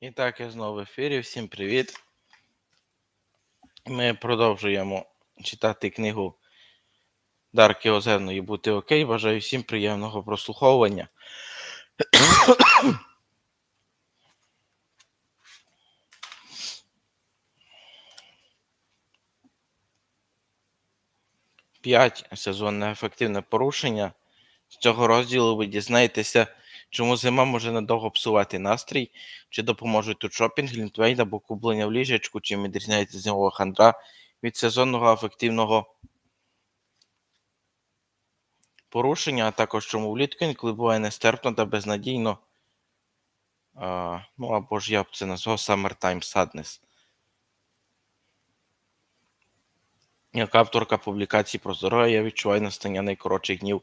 І так, я знову в ефірі. Всім привіт. Ми продовжуємо читати книгу Дарки Озерної Бути Окей. Бажаю всім приємного прослуховування. П'ять сезонне ефективне порушення. З цього розділу ви дізнаєтеся, чому зима може надовго псувати настрій, чи допоможуть тут шопінг, глінтвейн або куплення в ліжечку, чим відрізняється зимова хандра від сезонного ефективного порушення, а також чому влітку інколи буває нестерпно та безнадійно. А, ну або ж я б це назвав Summertime Sadness. Як авторка публікацій про здоров'я, я відчуваю настання найкоротших днів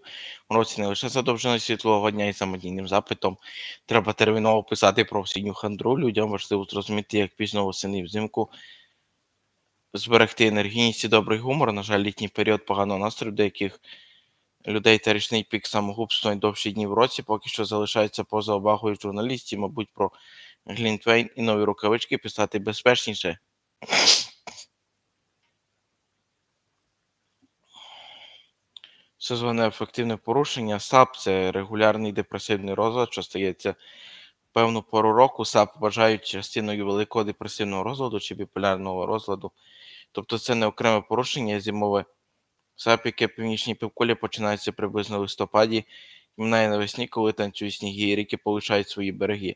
у році не лише за довжиною світлового дня і самодійним запитом. Треба терміново писати про осінню хандру. Людям важливо зрозуміти, як пізно восени взимку зберегти енергійність і добрий гумор. На жаль, літній період поганого настрою деяких людей та річний пік самогубства найдовші дні в році поки що залишаються поза увагою журналістів, мабуть, про Глінтвейн і нові рукавички писати безпечніше. Сезонне ефективне порушення САП це регулярний депресивний розлад, що стається певну пору року. САП вважають частиною великого депресивного розладу чи біполярного розладу. Тобто це не окреме порушення зимове САП, яке в північній півкулі починається приблизно в листопаді і минає навесні, коли танцюють сніги і ріки полишають свої береги.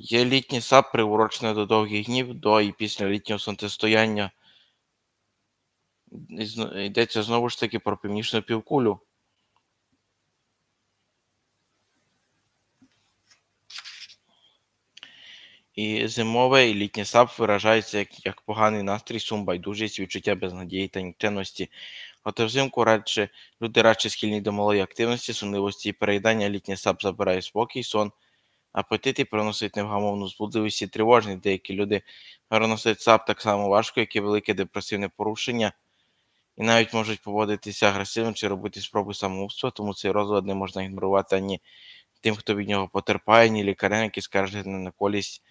Є літній САП, приурочений до довгих днів, до і після літнього сонцестояння. Йдеться знову ж таки про північну півкулю. І зимове і літнє САП виражається як, як поганий настрій, сум, байдужість, відчуття безнадії та нікчемності. Проте взимку радше люди радше схильні до малої активності, сонливості і переїдання. Літнє САП забирає спокій, сон, апетит і приносить невгамовну збудливість і тривожність. Деякі люди переносять САП так само важко, як і велике депресивне порушення, і навіть можуть поводитися агресивно чи робити спроби самогубства, тому цей розлад не можна ігнорувати ані тим, хто від нього потерпає, ні лікарям, які скаржать на наколість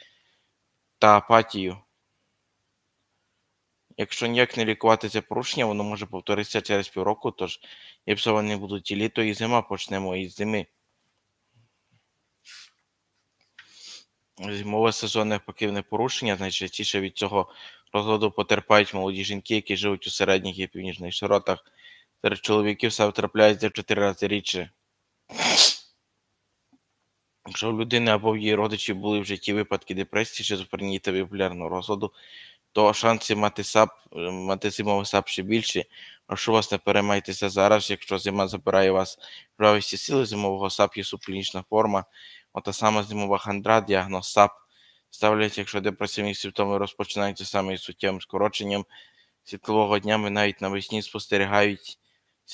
та апатію. Якщо ніяк не лікувати це порушення, воно може повторитися через півроку, тож якщо вони будуть і літо, і зима, почнемо із зими. Зимове сезонне ефективне порушення найчастіше від цього розладу потерпають молоді жінки, які живуть у середніх і північних широтах. Серед чоловіків саме трапляється в 4 рази рідше. Якщо у людини або в її родичів були в житті випадки депресії, шизофренії та біполярного розладу, то шанси мати САП, е, мати зимовий САП ще більші. Прошу вас, не переймайтеся зараз, якщо зима забирає вас правісті сили зимового САП є субклінічна форма. Ота сама зимова хандра, діагноз САП ставлять, якщо депресивні симптоми розпочинаються саме із суттєвим скороченням світлового дня, ми навіть навесні спостерігаються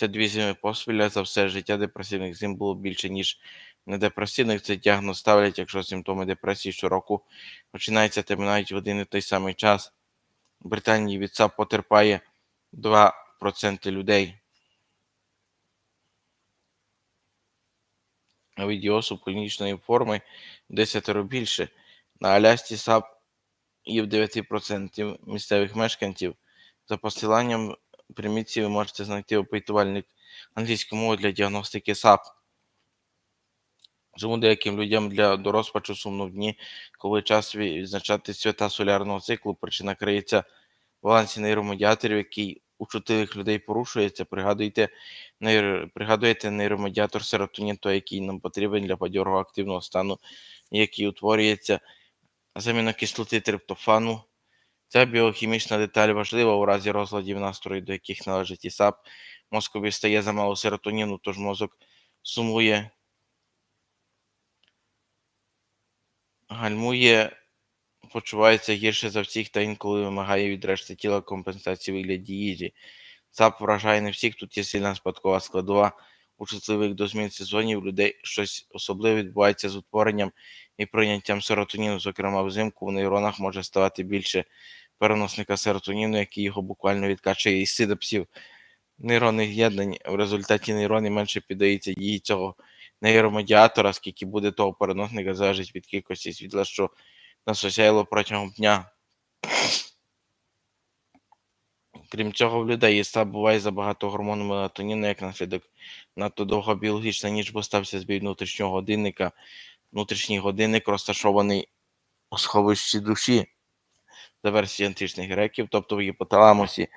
дві зими поспіль, за все життя депресивних зим було більше, ніж недепресивних. Цей діагноз ставлять, якщо симптоми депресії щороку починаються та минають в один і той самий час. В Британії від САП потерпає 2% людей. А від його субклінічної форми 10 більше. На Алясці САП є в 9% місцевих мешканців. За посиланням примітці ви можете знайти опитувальник англійської мови для діагностики САП. Чому деяким людям для до розпачу сумно в дні, коли час відзначати свята солярного циклу, причина криється в балансі нейромедіаторів, який у чутливих людей порушується. Пригадуйте, нейр... пригадуєте нейромедіатор серотонін, той, який нам потрібен для бадьорого активного стану, який утворюється з амінокислоти триптофану. Ця біохімічна деталь важлива у разі розладів настрою, до яких належить і САП. Мозкові стає замало серотоніну, тож мозок сумує гальмує, почувається гірше за всіх та інколи вимагає від решти тіла компенсації вигляді їжі. САП вражає не всіх, тут є сильна спадкова складова. У чутливих до змін сезонів людей щось особливе відбувається з утворенням і прийняттям серотоніну, зокрема взимку в нейронах може ставати більше переносника серотоніну, який його буквально відкачує із синапсів нейронних з'єднань. В результаті нейрони менше піддаються дії цього нейромедіатора, скільки буде того переносника, залежить від кількості світла, що насосяйло протягом дня. Крім цього, в людей єста буває забагато гормону мелатоніну, як наслідок надто довга біологічна ніч, бо стався збій внутрішнього годинника. Внутрішній годинник розташований у сховищі душі за версією античних греків, тобто в гіпоталамусі.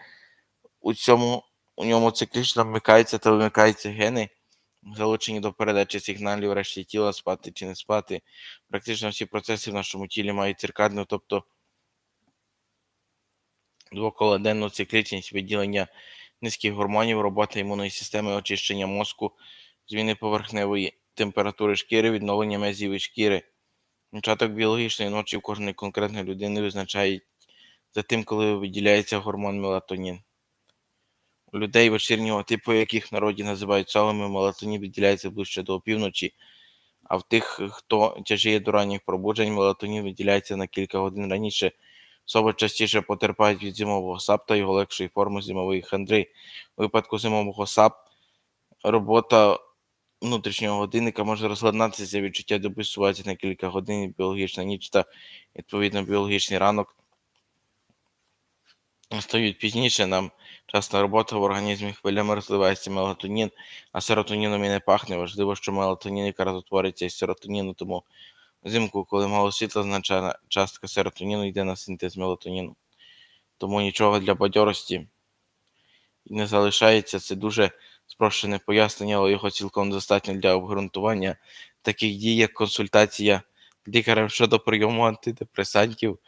У цьому у ньому циклічно вмикаються та вимикаються гени, залучені до передачі сигналів решті тіла, спати чи не спати. Практично всі процеси в нашому тілі мають циркадну, тобто двоколоденну циклічність виділення низьких гормонів, робота імунної системи, очищення мозку, зміни поверхневої температури шкіри, відновлення мезів шкіри. Початок біологічної ночі в кожної конкретної людини визначають за тим, коли виділяється гормон мелатонін. У людей вечірнього типу, яких в народі називають салами, мелатонін виділяється ближче до опівночі, а в тих, хто тяжіє до ранніх пробуджень, мелатонін виділяється на кілька годин раніше. Особи частіше потерпають від зимового САП та його легшої форми зимової хандри. У випадку зимового САП робота внутрішнього годинника може розладнатися, відчуття доби сувається на кілька годин, біологічна ніч та відповідно біологічний ранок стають пізніше. Нам часто робота в організмі хвилями розливається мелатонін, а серотоніном і не пахне. Важливо, що мелатонін якраз утворюється із серотоніну, тому взимку, коли мало світла, значна частка серотоніну йде на синтез мелатоніну. Тому нічого для бадьорості не залишається. Це дуже спрощене пояснення, але його цілком достатньо для обґрунтування таких дій, як консультація лікарем щодо прийому антидепресантів,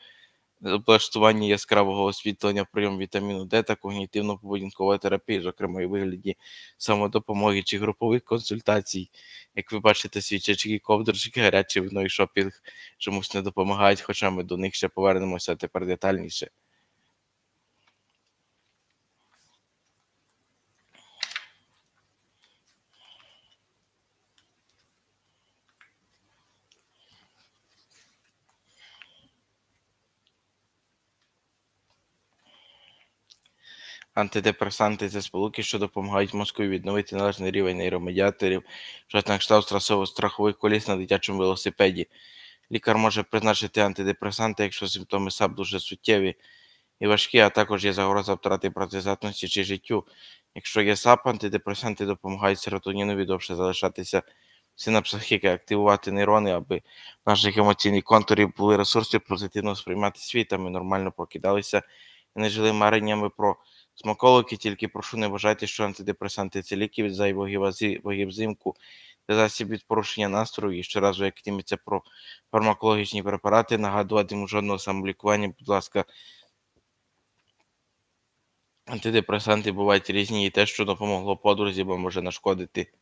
облаштування яскравого освітлення, прийом вітаміну Д та когнітивно-поведінкова терапія, зокрема і вигляді самодопомоги чи групових консультацій. Як ви бачите, свічечки, ковдрочки, гарячі, вино і шопінг чомусь не допомагають, хоча ми до них ще повернемося тепер детальніше. Антидепресанти це сполуки, що допомагають мозку відновити належний рівень нейромедіаторів, що на кшталт страхових коліс на дитячому велосипеді. Лікар може призначити антидепресанти, якщо симптоми САП дуже суттєві і важкі, а також є загроза втрати працездатності чи життю. Якщо є САП, антидепресанти допомагають серотонінові довше залишатися в синапсах, які активувати нейрони, аби наших емоційних контурів були ресурси позитивно сприймати світ, а ми нормально прокидалися і не жили мареннями про смаколики, тільки прошу не вважайте, що антидепресанти це ліки від зайвої взимку, це засіб від порушення настрою. І щоразу, як йтиметься про фармакологічні препарати, нагадуватиму жодного самолікування, будь ласка. Антидепресанти бувають різні, і те, що допомогло подрузі, бо може нашкодити.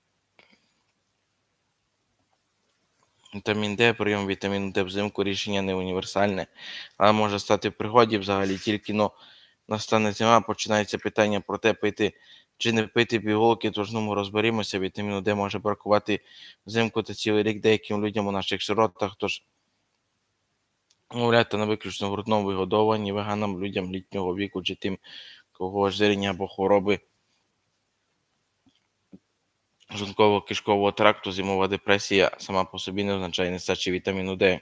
Вітамін Д, прийом вітаміну Д взимку рішення не універсальне, але може стати в пригоді взагалі тільки но настане зима, починається питання про те, пити чи не пити пігулки, тож ну ми розберімося, вітаміну Д може бракувати взимку та цілий рік деяким людям у наших широтах, тож мовляти на виключно грудному вигодованні веганам, людям літнього віку чи тим, кого ожирення або хвороби шлунково-кишкового тракту, зимова депресія сама по собі не означає нестачі вітаміну Д.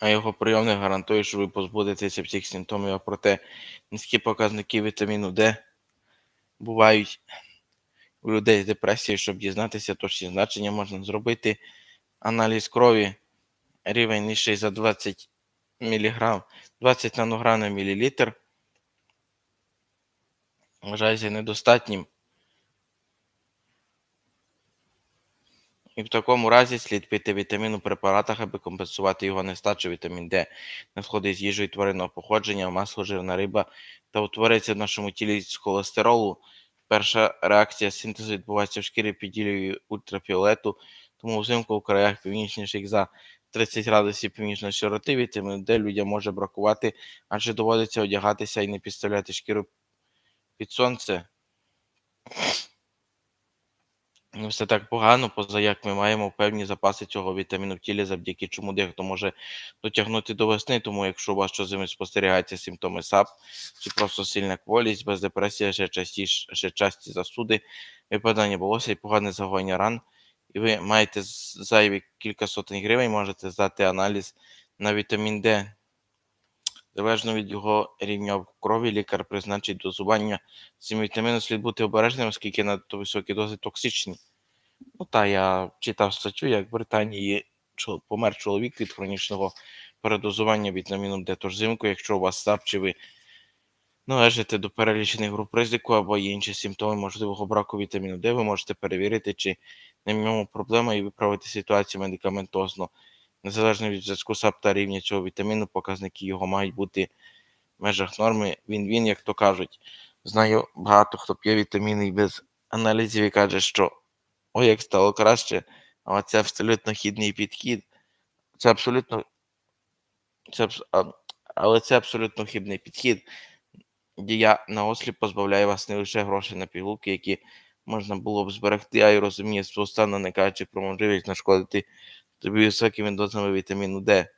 А його прийом не гарантує, що ви позбудетеся всіх симптомів, а проте низькі показники вітаміну Д бувають у людей з депресією, щоб дізнатися точні значення, можна зробити аналіз крові, рівень нижчий за 20 мг, 20 нанограм на мілілітр. Вважається недостатнім. І в такому разі слід пити вітамін у препаратах, аби компенсувати його нестачу. Вітамін Д не входить з їжею тваринного походження, масло, жирна риба та утворюється в нашому тілі з холестеролу. Перша реакція синтезу відбувається в шкірі під дією ультрафіолету, тому взимку у краях північніших за 30 градусів північної широти вітаміну Д людям може бракувати, адже доводиться одягатися і не підставляти шкіру під сонце. Не все так погано, поза як ми маємо певні запаси цього вітаміну в тілі, завдяки чому дехто може дотягнути до весни. Тому, якщо у вас щозими спостерігаються симптоми САП, чи просто сильна кволість, без депресії, ще частіше, ще часті засуди, випадання волосся і погане загоєння ран, і ви маєте зайві кілька сотень гривень, можете здати аналіз на вітамін Д. Залежно від його рівня в крові, лікар призначить дозування цим вітаміном слід бути обережним, оскільки надто високі дози токсичні. Ну та я читав статтю, як в Британії помер чоловік від хронічного передозування вітаміном Д. Тож взимку, якщо у вас САП чи ви належите до перелічених груп ризику або є інші симптоми можливого браку вітаміну Д, ви можете перевірити, чи не в ньому проблема і виправити ситуацію медикаментозно. Незалежно від зв'язку САП та рівня цього вітаміну, показники його мають бути в межах норми. Він він, як то кажуть. Знаю багато хто п'є вітаміни і без аналізів і каже, що ой, як стало краще, але це абсолютно хідний підхід. Це абсолютно. Це, але це абсолютно хибний підхід, де я наосліп позбавляю вас не лише грошей на пігулки, які можна було б зберегти, а й розуміє свого стану, не кажучи про можливість нашкодити тобі високими дозами вітаміну Д.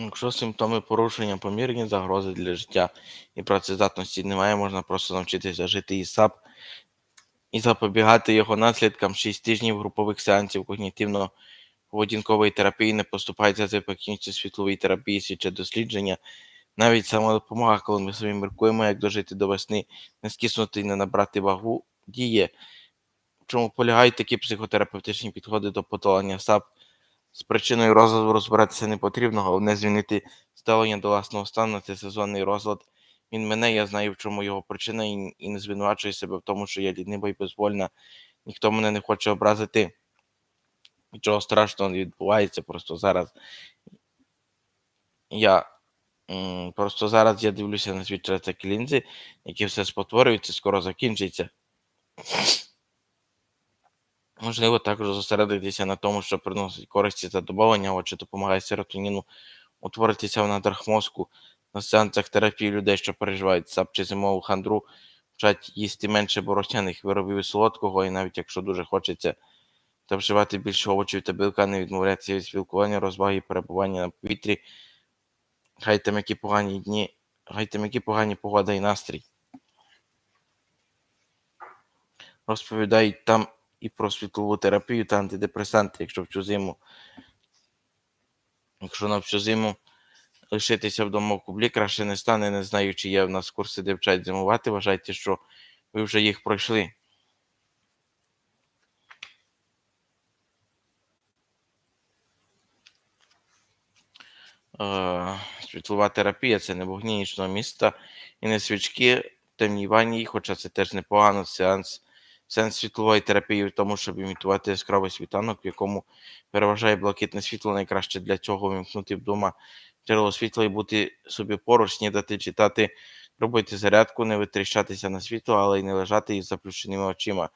Якщо симптоми порушення помірні загрози для життя і працездатності немає, можна просто навчитися жити із САП і запобігати його наслідкам 6 тижнів групових сеансів когнітивно-поведінкової терапії не поступається за ефективністю світлової терапії, свідчать дослідження. Навіть самодопомога, коли ми собі міркуємо, як дожити до весни, не скиснути і не набрати вагу, діє. Чому полягають такі психотерапевтичні підходи до подолання САП? З причиною розладу розбиратися не потрібно, головне змінити ставлення до власного стану. Це сезонний розлад. Він мене, я знаю, в чому його причина, і, не звинувачую себе в тому, що я лінива і безвольна. Ніхто мене не хоче образити. Нічого страшного не відбувається. Просто зараз я просто зараз я дивлюся на світ через такі лінзи, які все спотворюються, скоро закінчиться. Можливо, також зосередитися на тому, що приносить користь і задоволення, чи допомагає серотоніну утворитися в надрах мозку. На сеансах терапії людей, що переживають САП чи зимову хандру, вчать їсти менше боротяних виробів і солодкого, і навіть якщо дуже хочеться, та вживати більше овочів та білка, не відмовлятися від спілкування, розваги і перебування на повітрі. Хай там які погані дні, хай там які погані погода і настрій. Розповідають там і про світлову терапію та антидепресанти, якщо в цю зиму. Якщо на всю зиму лишитися вдома в кублі краще не стане, не знаю, чи є в нас курси, де вчать зимувати. Вважайте, що ви вже їх пройшли. Світлова терапія це не вогні нічного міста і не свічки в темній ванні, хоча це теж непогано. Сеанс, сенс світлової терапії в тому, щоб імітувати яскравий світанок, в якому переважає блакитне світло. Найкраще для цього вимкнути вдома джерело світла і бути собі поруч, снідати, читати, робити зарядку, не витріщатися на світло, але й не лежати із заплющеними очима.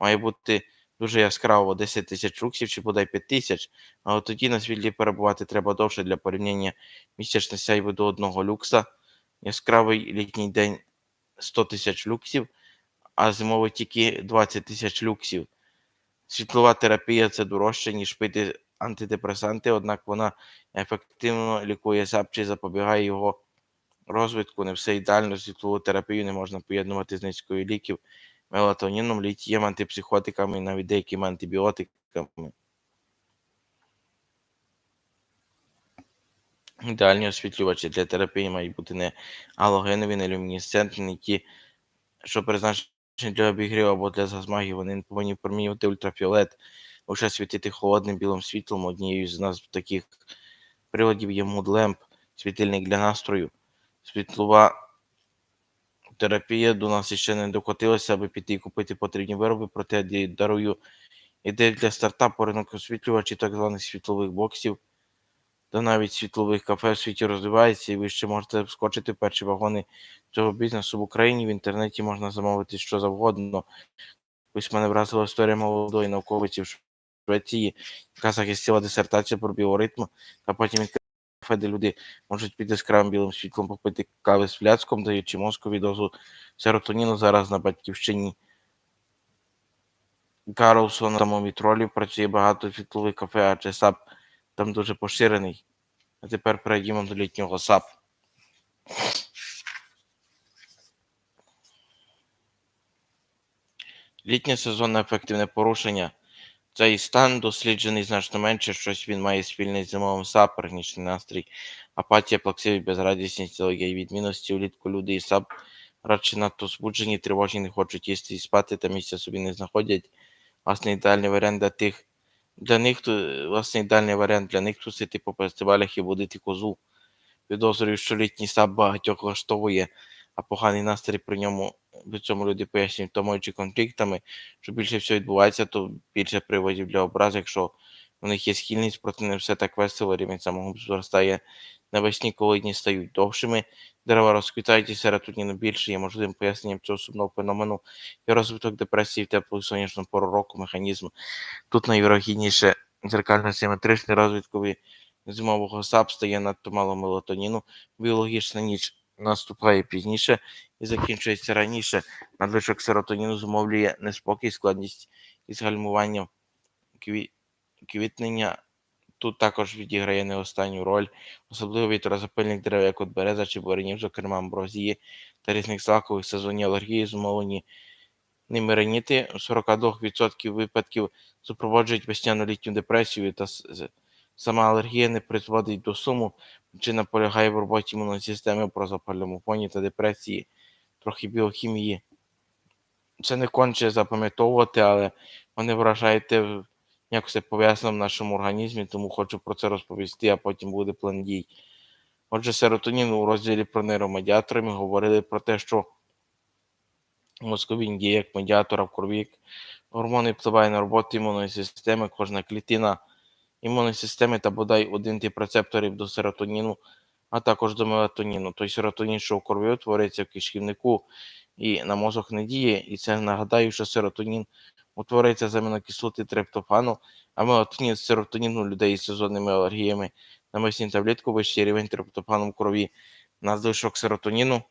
Має бути дуже яскраво 10 тисяч луксів чи бодай 5 тисяч, але тоді на світлі перебувати треба довше для порівняння місячне сяйво до одного люкса. Яскравий літній день 100 тисяч люксів, а зимовий тільки 20 тисяч люксів. Світлова терапія це дорожче, ніж пити антидепресанти, однак вона ефективно лікує САП чи запобігає його розвитку. Не все ідеально, світлову терапію не можна поєднувати з низькою ліків, мелатоніном, літієм, антипсихотиками і навіть деякими антибіотиками. Ідеальні освітлювачі для терапії мають бути не галогенові, не люмінесцентні, не ті, що призначені для обігріву або для засмаги. Вони повинні промінювати ультрафіолет, лише світити холодним білим світлом. Однією з нас таких приладів є Lamp, світильник для настрою. Світлова терапія до нас ще не докотилася, аби піти і купити потрібні вироби, проте я дарую ідею для стартапу ринок освітлювачів так званих світлових боксів та навіть світлових кафе в світі розвивається, і ви ще можете вскочити в перші вагони цього бізнесу в Україні. В інтернеті можна замовити що завгодно. Ось мене вразила історія молодої науковиці, що Швеції, яка захистила дисертацію про біоритм, та потім де люди можуть під яскравим білим світлом попити кави з пляцком, даючи мозкові дозу серотоніну зараз на батьківщині. Карлсон на самому тролі працює багато світлових кафе, адже САП там дуже поширений. А тепер перейдімо до літнього САП. Літнє сезонне ефективне порушення. Цей стан досліджений значно менше, щось він має спільне з зимовим САП, панічний настрій, апатія, плаксивість, безрадісність, є відмінності влітку люди і САП радше надто збуджені, тривожні, не хочуть їсти і спати, та місця собі не знаходять. Власне, ідеальний варіант для тих, для них, власне, ідеальний варіант для них тусити по фестивалях і будити козу. Підозрюю, що літній САП багатьох влаштовує, а поганий настрій при ньому при цьому люди пояснюють тому чи конфліктами, що більше всього відбувається, то більше приводів для образи, якщо у них є схильність, проте не все так весело, рівень самого зростає. Навесні, коли дні стають довшими, дерева розквітають і серотоніну більше, є можливим поясненням цього сумного феномену. І розвиток депресії в теплу сонячну пору року механізм. Тут найвірогідніше зеркально-симетричний розвитковий зимового САП стає надто мало мелатоніну, біологічна ніч наступає пізніше і закінчується раніше. Надлишок серотоніну зумовлює неспокій, складність із гальмуванням кві... квітнення. Тут також відіграє не останню роль, особливо вітрозапильних дерев, як от береза чи боренів, зокрема амброзії та різних злакових сезонні алергії, зумовлені ними раніти. 42% випадків супроводжують весняну літню депресію, та сама алергія не призводить до суму. Причина полягає в роботі імунної системи про запальному та депресії, трохи біохімії. Це не конче запам'ятовувати, але вони вражають те, як все пов'язано в нашому організмі, тому хочу про це розповісти, а потім буде план дій. Отже, серотонін у розділі про нейромедіатори ми говорили про те, що мозкові діє як медіатор, а в крові гормони впливають на роботу імунної системи, кожна клітина імунної системи та бодай один тип рецепторів до серотоніну, а також до мелатоніну. Той серотонін, що в крові утворюється в кишківнику і на мозок не діє, і це нагадаю, що серотонін утворюється з амінокислоти триптофану, а мелатонін з серотоніну людей із сезонними алергіями на весні та влітку вищий рівень триптофану в крові. Надлишок серотоніну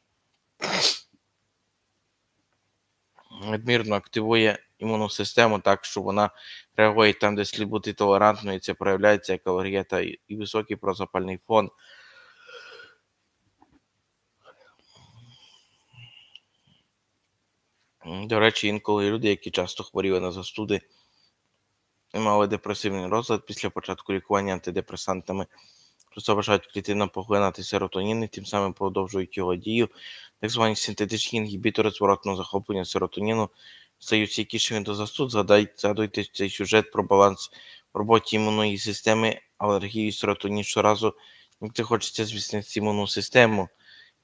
надмірно активує імунну систему так, що вона реагує там, де слід бути толерантною, і це проявляється як алергія та і високий прозапальний фон. До речі, інколи люди, які часто хворіли на застуди мали депресивний розлад після початку лікування антидепресантами, то заважають клітинам поглинати серотонін і тим самим продовжують його дію. Так звані синтетичні інгібітори зворотного захоплення серотоніну стають стійкішими до застуд. Згадайте, цей сюжет про баланс в роботі імунної системи, алергії, серотонін щоразу, як хочеться зміцнити імунну систему.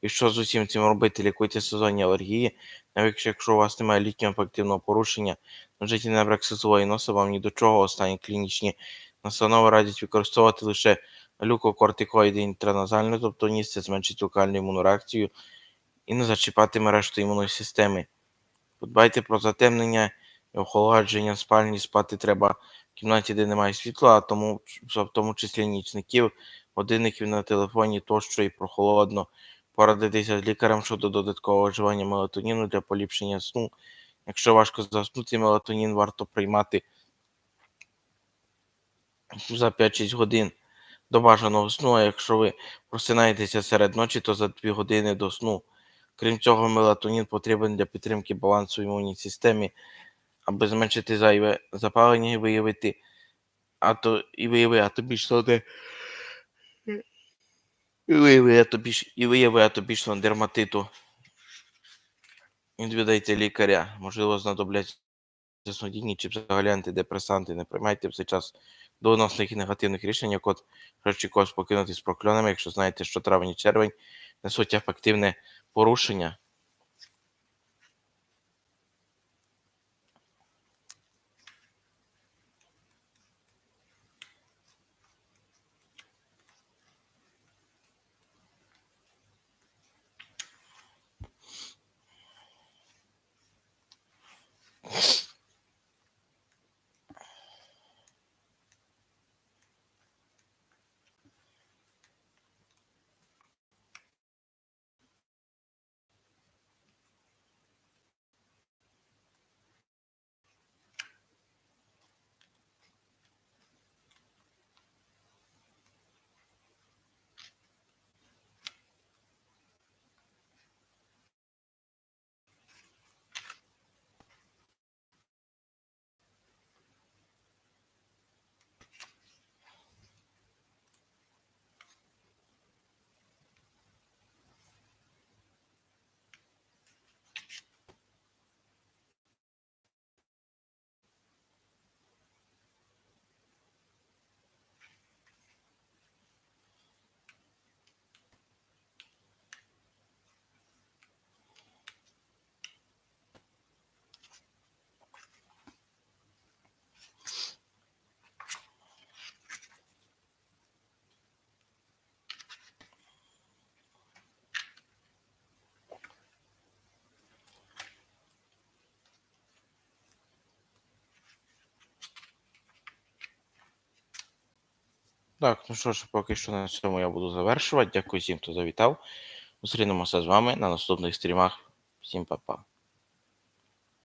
І що з усім цим робити? Лікуйте сезонні алергії, навіть якщо у вас немає літнього ефективного порушення, житті набрак сезової носа вам ні до чого останні клінічні настанови радять використовувати лише глюкокортикоїди інтраназально, тобто ніс це зменшить локальну імунну реакцію і не зачіпатиме решту імунної системи. Подбайте про затемнення і охолодження спальні, спати треба в кімнаті, де немає світла, а тому, в тому числі нічників, годинників на телефоні тощо і прохолодно. Порадитися з лікарем щодо додаткового вживання мелатоніну для поліпшення сну. Якщо важко заснути, мелатонін варто приймати за 5-6 годин до бажаного сну, а якщо ви просинаєтеся серед ночі, то за 2 години до сну. Крім цього, мелатонін потрібен для підтримки балансу в імунній системі, аби зменшити зайве запалення і виявити, а то і вияви атопічного де. І вияви атопіч... і вияви атопічного дерматиту. Відвідайте лікаря, можливо, знадобляться снодійні чи взагалі антидепресанти. Не приймайте в цей час доленосних і негативних рішень, як от краще когось покинути з прокльонами, якщо знаєте, що травень і червень несуть ефективне порушення. Так, ну що ж, поки що на цьому я буду завершувати. Дякую всім, хто завітав. Зустрінемося з вами на наступних стрімах. Всім па-па.